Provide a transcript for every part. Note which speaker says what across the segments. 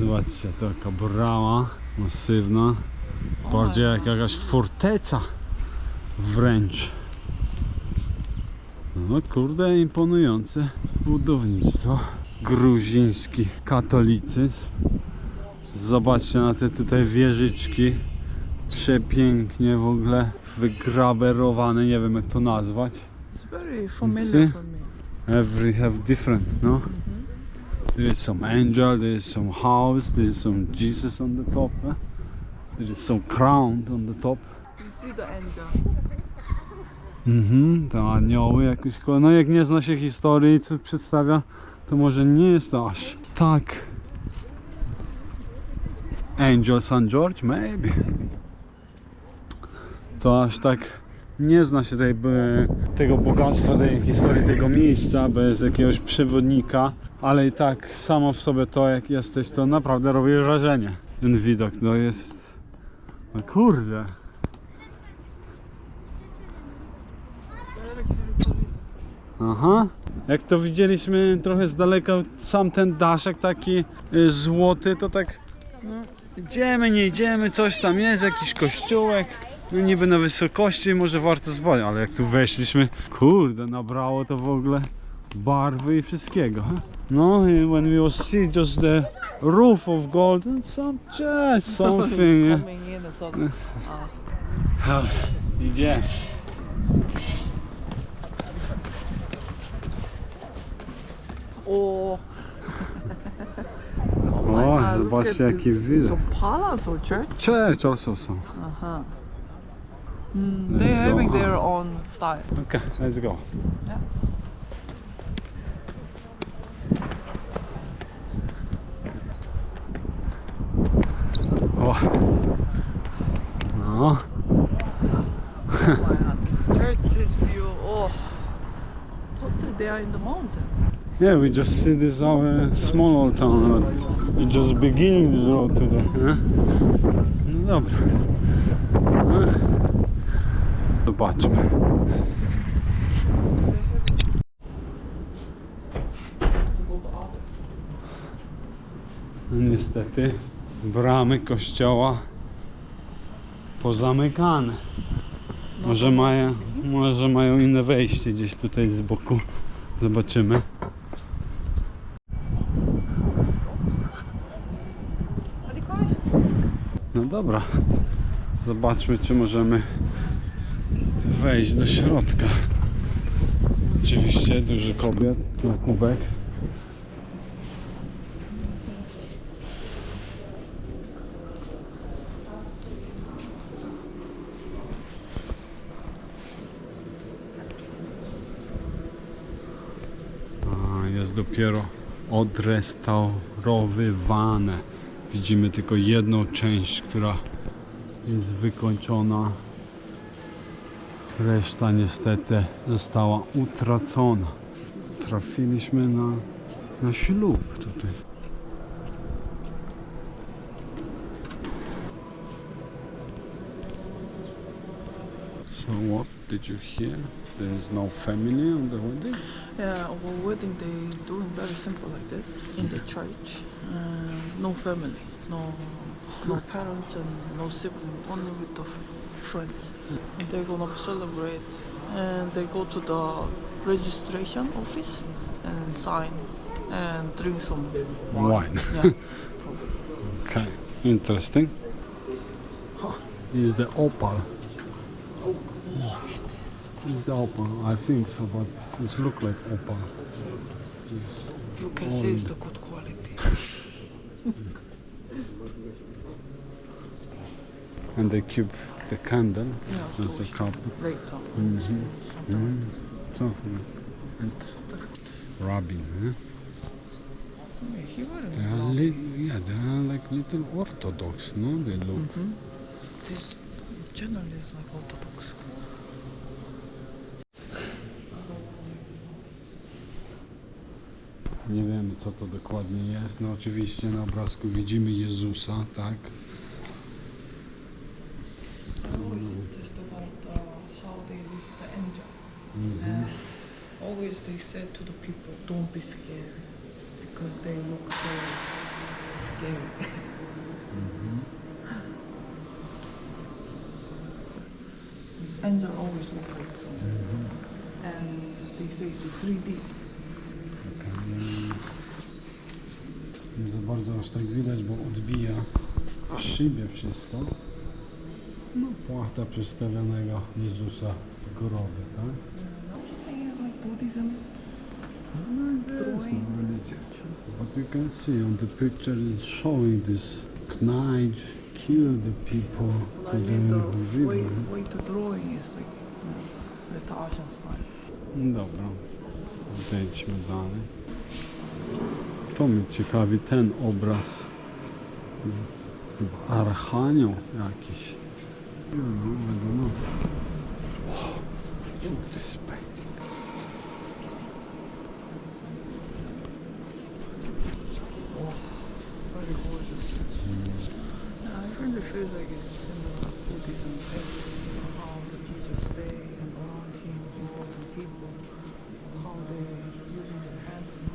Speaker 1: Zobaczcie, to taka brama masywna. Bardziej jak jakaś forteca wręcz. No kurde, imponujące budownictwo. Gruziński katolicyzm. Zobaczcie na te tutaj wieżyczki. Przepięknie w ogóle wygraberowane, nie wiem jak to nazwać.
Speaker 2: It's very familiar for me.
Speaker 1: Every have different, no? There is some angel, there is some house, there is some Jesus on the top. eh? There is some crown on the top.
Speaker 2: You see the angel.
Speaker 1: Mhm, te anioły jakoś koło. No jak nie zna się historii, co przedstawia, to może nie jest to aż tak. Angel St. George? Maybe. To aż tak nie zna się tej, be- tego bogactwa, tej historii tego miejsca bez jakiegoś przewodnika, ale i tak samo w sobie to jak jesteś, to naprawdę robi wrażenie. Ten widok, no jest... No kurde. Aha. Jak to widzieliśmy trochę z daleka, sam ten daszek taki y, złoty, to tak no, idziemy, nie idziemy, coś tam jest, jakiś kościółek, no niby na wysokości, może warto zobaczyć, ale jak tu weszliśmy, kurde, nabrało to w ogóle barwy i wszystkiego. No, i when we will see just the roof of gold, and some, just something.
Speaker 2: Uh,
Speaker 1: Idzie.
Speaker 2: oh,
Speaker 1: O,
Speaker 2: uh, look
Speaker 1: zobaczcie jaki widok.
Speaker 2: So palace or church?
Speaker 1: Church also są.
Speaker 2: Uh-huh. Mm, they're having their own style.
Speaker 1: Okay, let's go.
Speaker 2: Yeah.
Speaker 1: O. No,
Speaker 2: this church, this view. Oh, totally they are in the mountain.
Speaker 1: yeah, we just see this our small old town. but We just beginning this road today. Eh? No dobra. Eh. Zobaczmy. No niestety bramy kościoła pozamykane. Może mają, może mają inne wejście gdzieś tutaj z boku. Zobaczymy. No dobra. Zobaczmy czy możemy wejść do środka. Oczywiście duży kobiet na kubek. A, jest dopiero odrestaurowywane. Widzimy tylko jedną część, która jest wykończona. Reszta niestety została utracona. Trafiliśmy na, na ślub tutaj. So what did you hear? There is no family on the wedding?
Speaker 2: Yeah, our wedding they doing very simple like this in the church. Uh, no family, no no parents and no sibling, only with the friends. And they're gonna celebrate, and they go to the registration office and sign and drink some
Speaker 1: Wine.
Speaker 2: Yeah.
Speaker 1: Okay, interesting. Is the opal. Is the opal? I think so, but it look like opal.
Speaker 2: You can see it's the good quality.
Speaker 1: And they keep the candle
Speaker 2: Yeah,
Speaker 1: as a cup.
Speaker 2: later.
Speaker 1: mm -hmm. something interesting. Rabbin, huh?
Speaker 2: Yeah, he
Speaker 1: They are yeah, they are like little Orthodox, no? They look.
Speaker 2: Mhm. This generally is like Orthodox.
Speaker 1: Nie wiemy co to dokładnie jest. No oczywiście na obrazku widzimy Jezusa, tak?
Speaker 2: always about uh, how they look the angel. And always they said to the people, don't be scared because they look so scary. These engine always look like this. And they say it's 3D.
Speaker 1: Nie za bardzo aż tak widać, bo odbija w szybie wszystko. No, płachta przestawionego Jezusa w grobie, tak? But you can see on the picture it's showing this knife killed the people to the river.
Speaker 2: way to drawing is like the Asian style.
Speaker 1: Dobra, odejdźmy dalej. To mnie ciekawi ten obraz. Chyba Archanioł jakiś. I don't know. Oh, look at this painting.
Speaker 2: Very gorgeous. Yeah, I really feel like it's similar to Buddhism. like, How the Jesus stay and around him, important people, how they're using their hands.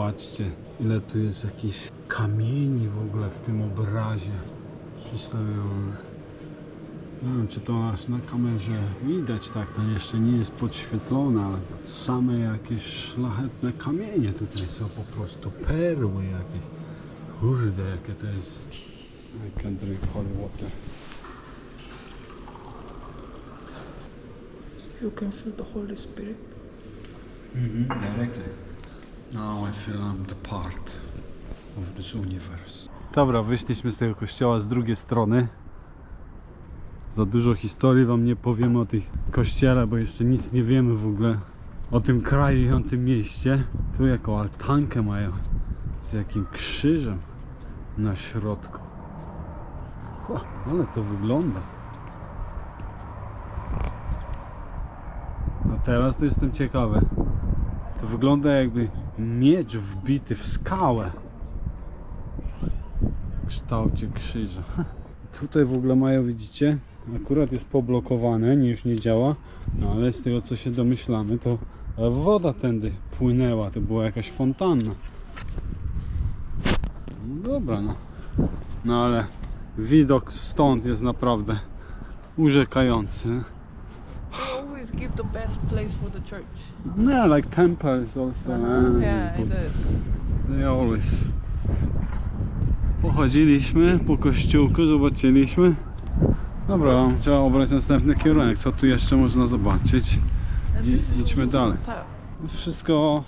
Speaker 1: Zobaczcie, ile tu jest jakichś kamieni w ogóle w tym obrazie przedstawionych. Nie wiem, czy to aż na kamerze widać tak, to jeszcze nie jest podświetlone, ale same jakieś szlachetne kamienie tutaj są po prostu, perły jakieś. Kurde, jakie to jest. I can drink holy water.
Speaker 2: You can feel the Holy Spirit.
Speaker 1: Directly. Now I feel I'm the part of this universe. Dobra, wyszliśmy z tego kościoła z drugiej strony. Za dużo historii wam nie powiemy o tych kościele, bo jeszcze nic nie wiemy w ogóle o tym kraju i o tym mieście. Tu jako altankę mają z jakim krzyżem na środku. Ła, ale to wygląda. No teraz to jestem ciekawy. To wygląda jakby miecz wbity w skałę. W kształcie krzyża. Tutaj w ogóle mają, widzicie, akurat jest poblokowane, nie już nie działa, no ale z tego co się domyślamy, to woda tędy płynęła, to była jakaś fontanna. No dobra, no. No ale widok stąd jest naprawdę urzekający.
Speaker 2: Always give the best place for the church.
Speaker 1: No, like temples also. eh,
Speaker 2: Yeah,
Speaker 1: is
Speaker 2: it
Speaker 1: good.
Speaker 2: is.
Speaker 1: They always. Pochodziliśmy po kościółku, zobaczyliśmy. Dobra, trzeba obrać następny kierunek. Co tu jeszcze można zobaczyć? I- idźmy dalej.
Speaker 2: tap.
Speaker 1: Wszystko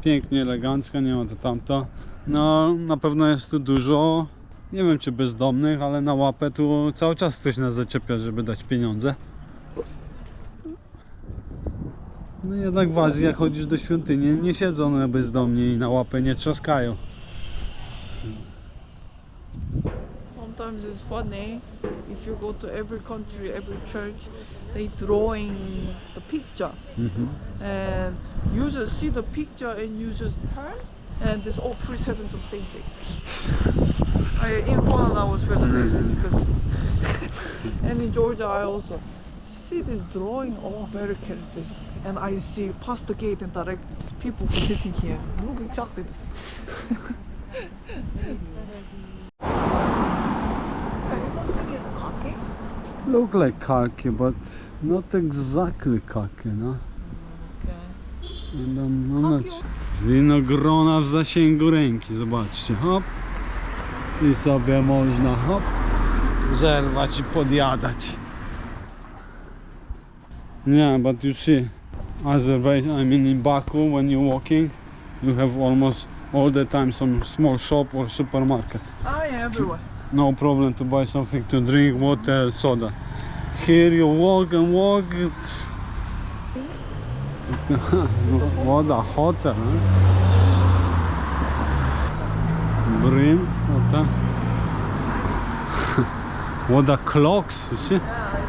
Speaker 1: pięknie, elegancko, nie ma to tamto. No, na pewno jest tu dużo, nie wiem czy bezdomnych, ale na łapę tu cały czas ktoś nas zaczepia, żeby dać pieniądze. No jednak w Azji, jak chodzisz do świątyni, nie siedzą one bezdomni i na łapę nie trzaskają.
Speaker 2: Sometimes it's funny if you go to every country, every church, they drawing the picture,
Speaker 1: Mhm.
Speaker 2: and you just see the picture and you just turn, and there's all three sevens of same face. I, in Poland, I was feel the same because, it's and in Georgia, I also see this drawing all very characteristic, and I see past the gate and direct people sitting here look exactly cocky.
Speaker 1: Look like khaki, but not exactly khaki, no.
Speaker 2: Okay.
Speaker 1: No, no, winogrona w zasięgu ręki, zobaczcie, hop. I sobie można, hop, zerwać i podjadać. Yeah, but you see, Azerbaijan, I mean in Baku, when you're walking, you have almost all the time some small shop or supermarket.
Speaker 2: Ah, yeah, everywhere.
Speaker 1: No problem to buy something to drink, water, soda. Here you walk and walk. Woda, hotel. Huh? Brim, woda. Woda clocks, you see?
Speaker 2: Yeah,